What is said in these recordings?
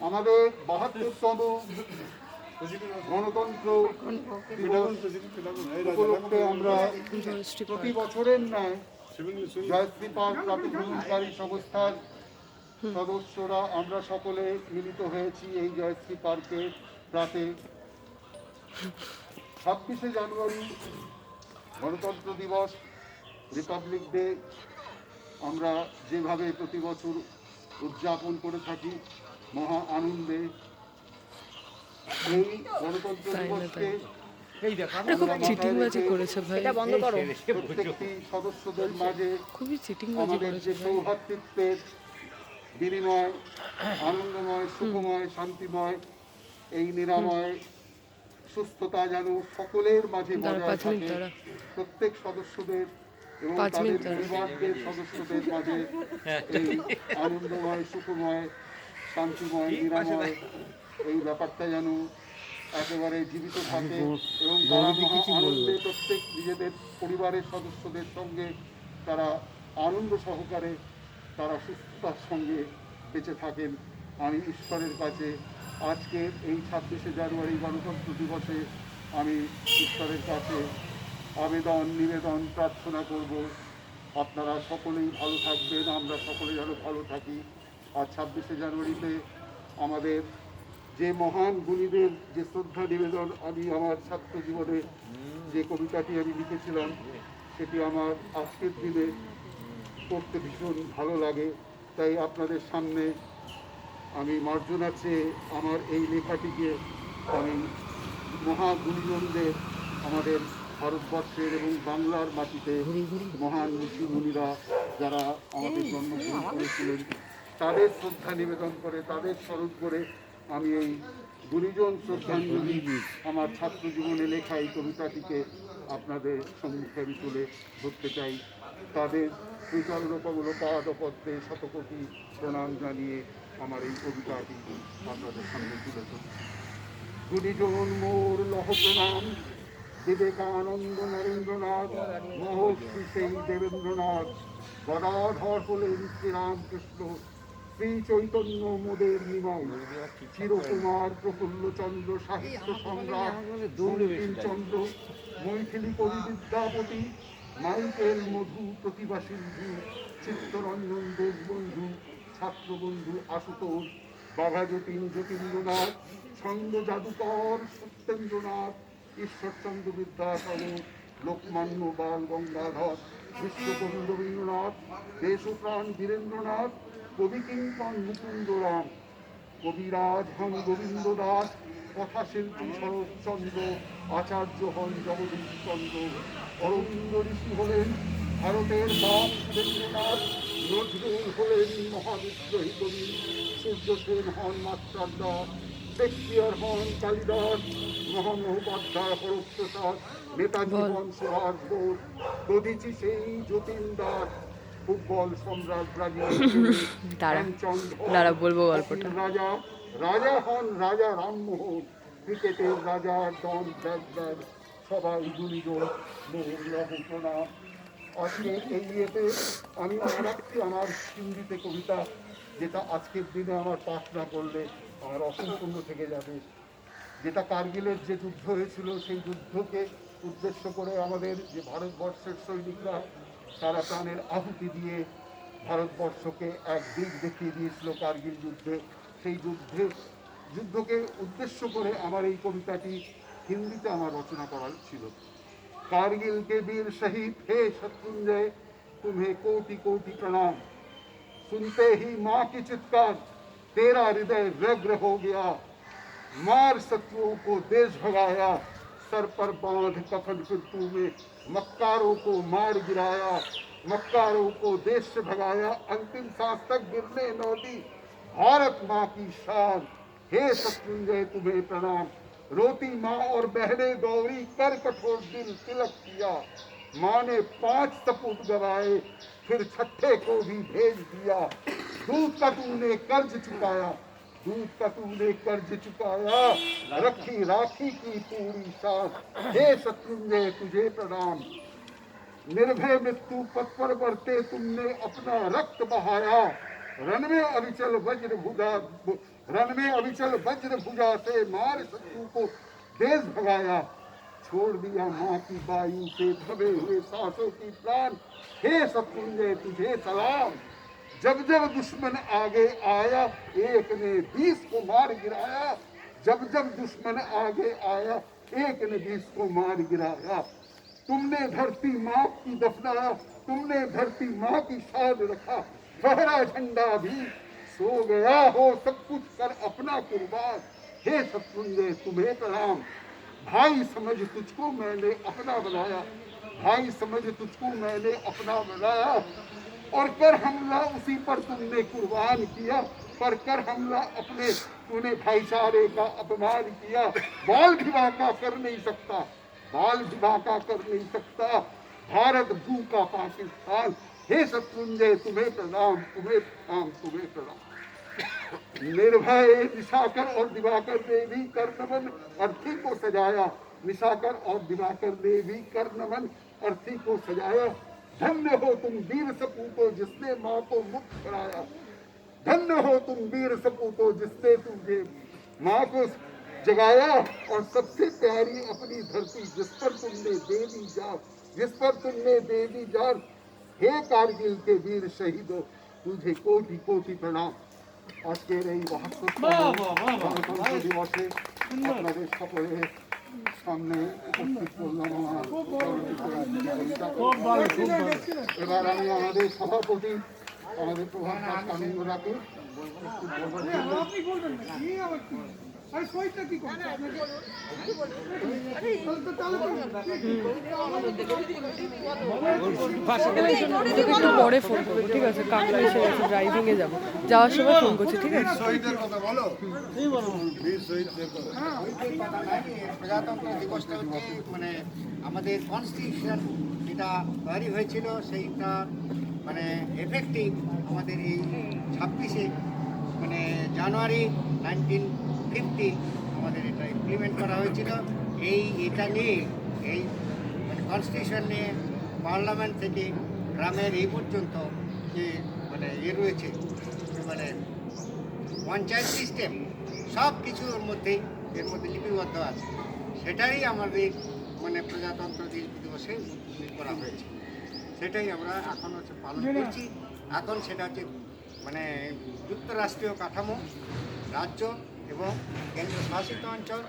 আমাদের বাহাত্তরতম গণতন্ত্র উপলক্ষে আমরা প্রতি বছরের ন্যায় জয়শ্রী সংস্থার সদস্যরা আমরা সকলে মিলিত হয়েছি এই জয়শ্রী পার্কে রাতে। ছাব্বিশে জানুয়ারি গণতন্ত্র দিবস রিপাবলিক ডে আমরা যেভাবে প্রতি বছর উদযাপন করে থাকি। মহা আনন্দে। এই গণতন্ত্র দিবসকে এটা খুব চিটিংবাজি করেছে ভাই। এটা বন্ধ করো। প্রত্যেকটি সদস্যদের মাঝে খুবই চিটিংবাজি করেছে যে বিনিময় আনন্দময় সুখময় শান্তিময় এই নিরাময় সুস্থতা যেন সকলের মাঝে দাঁড়া, বজায় থাকে। প্রত্যেক সদস্যদের এবং পাঁচ তাদের। পরিবারদের সদস্যদের মাঝে এই আনন্দময় সুখময় শান্তিময় নিরাময় এই ব্যাপারটা যেন একেবারে জীবিত থাকে এবং তারা আনন্দে প্রত্যেক নিজেদের পরিবারের সদস্যদের সঙ্গে তারা আনন্দ সহকারে তারা সুস্থতার সঙ্গে বেঁচে থাকেন। আমি ঈশ্বরের কাছে আজকের এই ছাব্বিশে জানুয়ারি গণতন্ত্র দিবসে আমি ঈশ্বরের কাছে আবেদন, নিবেদন, প্রার্থনা করব। আপনারা সকলেই ভালো থাকবেন, আমরা সকলে যেন ভালো থাকি। আর ছাব্বিশে জানুয়ারিতে আমাদের যে মহান গুণীদের যে শ্রদ্ধা নিবেদন আমি আমার ছাত্র জীবনে যে কবিতাটি আমি লিখেছিলাম, সেটি আমার আজকের দিনে পড়তে ভীষণ ভালো লাগে। তাই আপনাদের সামনে আমি মার্জনা চেয়ে আমার এই লেখাটিকে আমি মহাগুণীজনদের, আমাদের ভারতবর্ষের এবং বাংলার মাটিতে মহান ঋষি মুনিরা যারা আমাদের জন্মগ্রহণ করেছিলেন, তাদের শ্রদ্ধা নিবেদন করে, তাদের স্মরণ করে আমি এই গুণীজন শ্রদ্ধাঞ্জলি আমার ছাত্র জীবনে লেখা এই কবিতাটিকে আপনাদের সম্মুখে আমি তুলে ধরতে চাই। তাদের শ্রীচন্দ্রকমল পাদপদ্মে শতকোটি প্রণাম জানিয়ে আমার এই কবিতাটি আপনাদের সামনে তুলে ধরছি। গুণীজন মোর লহ প্রণাম বিবেকানন্দ নরেন্দ্রনাথ, মহর্ষি সেই দেবেন্দ্রনাথ, গদাধর হলেন শ্রীরামকৃষ্ণ শ্রী চৈতন্য মোদের নিময় চিরকুমার প্রফুল্লচন্দ্র সাহিত্য সম্রাট চন্দ্র, মৈথিলী কবি বিদ্যাপতি, মাইকেল মধু প্রতিভা সিন্ধু, চিত্তরঞ্জন দেশবন্ধু, ছাত্রবন্ধু আশুতোষ বাঘা যতীন যতীন্দ্রনাথ ছন্দ জাদুকর সত্যেন্দ্রনাথ ঈশ্বরচন্দ্র বিদ্যাসাগর লোকমান্য বাল গঙ্গাধর বিশ্বকবি রবীন্দ্রনাথ দেশপ্রাণ বীরেন্দ্রনাথ, কবি কিঙ্কন মুকুন্দ রাম কবিরাজ হন গোবিন্দ দাস কথাশিল্পী শরৎচন্দ্র, আচার্য হন জগদীশ চন্দ্র অরবিন্দ ঋষি হলেন ভারতের বাপ সুরেন্দ্রনাথ নজরুল হলেন মহাবিদ্রোহী কবি সূর্য সেন হন মাস্টারদা শেক্সপিয়ার হন কালিদাস মহামহোপাধ্যায় হরপ্রসাদ নেতাজি সুভাষ বোস দধিচি সেই যতীন দাস ফুটবল সম্রাট দাঁড়া। বলব গল্পটা। রাজা রাজা হন রাজা রামমোহন ক্রিকেটের রাজা ডন ব্র্যাডম্যান সবাই গুলিজন মোহন প্রণাম আজকে এই ইয়েতে আমি আমার একটি আমার হিন্দিতে কবিতা যেটা আজকের দিনে আমার পাঠ না করলে আমার অসম্পূর্ণ থেকে যাবে যেটা কার্গিলের যে যুদ্ধ হয়েছিল সেই যুদ্ধকে উদ্দেশ্য করে আমাদের যে ভারতবর্ষের সৈনিকরা তারা প্রাণের আহুতি দিয়ে ভারতবর্ষকে এক দিক দেখিয়ে দিয়েছিল কার্গিল যুদ্ধে সেই যুদ্ধে যুদ্ধকে উদ্দেশ্য করে আমার এই কবিতাটি হিন্দিতে আমার রচনা করা ছিল कारगिल के वीर शहीद हे शत्रुंजय तुम्हें कोटि कोटि प्रणाम सुनते ही माँ की चित्कार तेरा हृदय व्यग्र हो गया। मार शत्रुओं को देश भगाया। सर पर बाँध कफन फिरतू में मक्कारों को मार गिराया। मक्कारों को देश से भगाया। अंतिम सांस तक गिरने न दी भारत माँ की शान। हे शत्रुंजय तुम्हें प्रणाम। रोती माँ और बहने गौरी कर कठोर दिल तिलक किया। माँ ने पाँच सपूत गवाए, फिर छठे को भी भेज दिया। दूध का तूने कर्ज चुकाया दूध का तूने कर्ज चुकाया। रखी राखी की पूरी शान, हे शत्रुंजय तुझे प्रणाम। निर्भय मृत्यु पथ पर बढ़ते तुमने अपना रक्त बहाया। रण में अविचल वज्र भुजा रण में अविचल वज्र भुजा से मार शत्रु को देश भगाया। छोड़ दिया माँ की वायु से दबे हुए सांसों की प्राण। हे सत्पुंजय तुझे सलाम। जब जब दुश्मन आगे आया, एक ने बीस को मार गिराया। जब जब दुश्मन आगे आया, एक ने बीस को मार गिराया। तुमने धरती माँ की दफनाया, तुमने धरती माँ की शान रखा। बहरा झंडा भी सो गया हो, सब कुछ कर अपना कुर्बान। हे सत्सुंजय तुम्हें प्रणाम। भाई समझ तुझको मैंने अपना बनाया। भाई समझ तुझको मैंने अपना बनाया। और कर हमला उसी पर तुमने कुर्बान किया, पर कर हमला अपने, तूने भाईचारे का अपमान किया। बाल भिवाका कर नहीं सकता, बाल भिवाका कर नहीं सकता। भारत भू का पाकिस्तान, हे सत्सुंजय तुम्हें प्रणाम तुम्हें प्रणाम तुम्हें प्रणाम। निर्भय निशाकर और दिवाकर ने भी कर नमन, अर्थी को सजाया। निशाकर और दिवाकर ने भी कर नमन, अर्थी को सजाया। धन्य हो तुम वीर सपूतो जिसने माँ को मुक्त कराया धन्य हो तुम वीर सपूतो जिसने तुझे माँ को जगाया और सबसे प्यारी अपनी धरती जिस पर तुमने दे दी जान जिस पर तुमने दे दी जान हे कारगिल के वीर शहीदों तुझे कोटि कोटि प्रणाम আজকের এই বাহাত্তর গণতন্ত্র দিবসে আপনাদের সকলের সামনে উপস্থিত করলাম এবার আমি আমাদের সভাপতি আমাদের প্রধান কানুনরাকে আরে সইটা কি করছে? আপনাকে তাহলে তাহলে তো একটু পরে ফোন করব ঠিক আছে? কাকু এসে গেছে ড্রাইভিং এ যাব। যাওয়ার সময় ফোন করছি ঠিক আছে? প্রজাতন্ত্র দিবসটা হচ্ছে মানে আমাদের কনস্টিটিউশন যেটা তৈরি হয়েছিল সেইটা মানে এফেক্টিভ আমাদের এই ছাব্বিশে মানে জানুয়ারি নাইনটিন ফিফটি আমাদের এটা ইমপ্লিমেন্ট করা হয়েছিল। এই এটা নিয়ে এই মানে কনস্টিটিউশন নিয়ে পার্লামেন্ট থেকে গ্রামের এই পর্যন্ত যে মানে ইয়ে রয়েছে মানে পঞ্চায়েত সিস্টেম সব কিছু ওর মধ্যেই এর মধ্যে লিপিবদ্ধ আছে। সেটাই আমাদের মানে প্রজাতন্ত্র দিবসে করা হয়েছে। সেটাই আমরা এখন হচ্ছে পালন করছি। এখন সেটা হচ্ছে মানে যুক্তরাষ্ট্রীয় কাঠামো রাজ্য এবং কেন্দ্র শাসিত অঞ্চল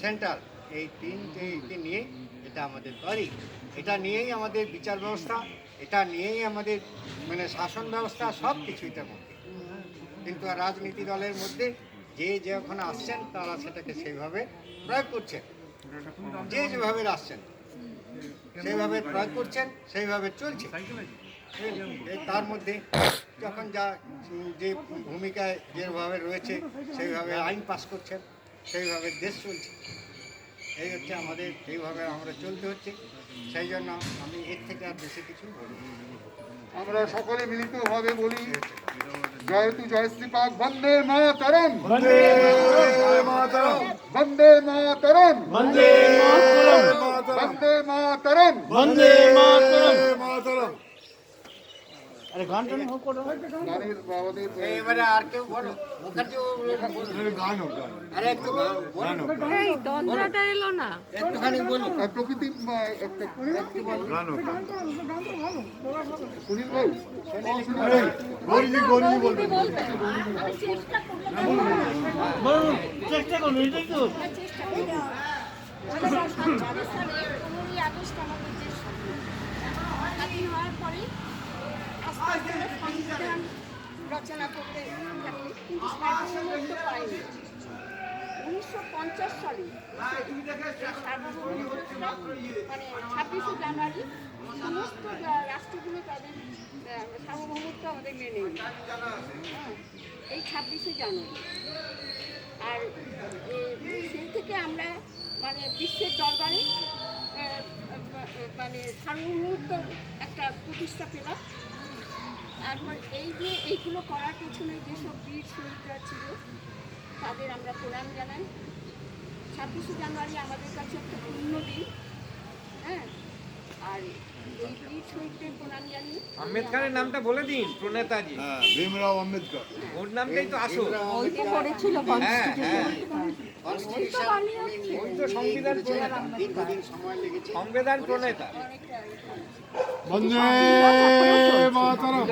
সেন্টার এই তিনটে নিয়ে এটা আমাদের তৈরি। এটা নিয়েই আমাদের বিচার ব্যবস্থা, এটা নিয়েই আমাদের মানে শাসন ব্যবস্থা, সব কিছু এটার মধ্যে। কিন্তু রাজনীতি দলের মধ্যে যে যখন আসছেন, তারা সেটাকে সেইভাবে প্রয়োগ করছেন। যে যেভাবে আসছেন, সেইভাবে প্রয়োগ করছেন, সেইভাবে চলছে। তার মধ্যে যখন যা যে ভূমিকায় যেভাবে রয়েছে সেইভাবে আইন পাস করছেন সেইভাবে দেশ চলছে। এই হচ্ছে আমাদের এইভাবে আমরা চলতে হচ্ছে। সেই জন্য আমি এর থেকে আর বেশি কিছু আমরা সকলে মিলিতভাবে বলি জয় তু জয় শ্রীপাক বন্দে মাতরম। বন্দে মাতরম। বন্দে মাতরম। বন্দে মাতরম। বন্দে মাতরম। গানের আমাদের এবারে আর কেউ বলো। মুখার্জি আরে একটু গান- এই দন্দ্রাটা এলো না। একটুখানি বলো। প্রকৃতি একটা একটু বলো। সুনীল ভাই। ও, সুনীল ভাই। পনেরোই আগস্ট আমাদের যে হওয়ার পরে আস্তে আস্তে আমরা রচনা করতে থাকি উনিশশো পঞ্চাশ সালে মানে ছাব্বিশে জানুয়ারি সমস্ত রাষ্ট্রগুলো তাদের সার্বভৌমত্ব আমাদের মেনে এই ছাব্বিশে জানুয়ারি আর সেই থেকে আমরা মানে বিশ্বের দরবারে মানে সার্বভৌমত্ব একটা প্রতিষ্ঠা পেলাম। তারপর এই যে এইগুলো করার পেছনে যেসব বীর শহীদরা ছিল তাদের আমরা প্রণাম জানাই। ছাব্বিশে জানুয়ারি আমাদের কাছে একটা পূর্ণ দিন হ্যাঁ? আর এই বীর শহীদদের প্রণাম জানিয়ে আম্বেদকারের নামটা বলে দিন প্রণেতাজি। হ্যাঁ ভীমরাও আম্বেদকর। ওর নামটাই তো আসল। ওই তো করেছিল হ্যাঁ হ্যাঁ। কনস্টিটিউশন ওই তো সংবিধান প্রণেতা। দীর্ঘদিন সময় লেগেছে। সংবিধান প্রণেতা। বন্দে মাতরম।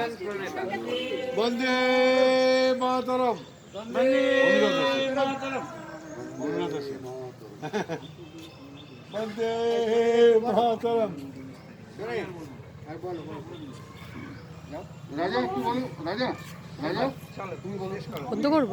বন্দে মাতরম। বন্দে মাতরম। রাজা কি বলো। রাজা রাজা। তুমি বলো। করব?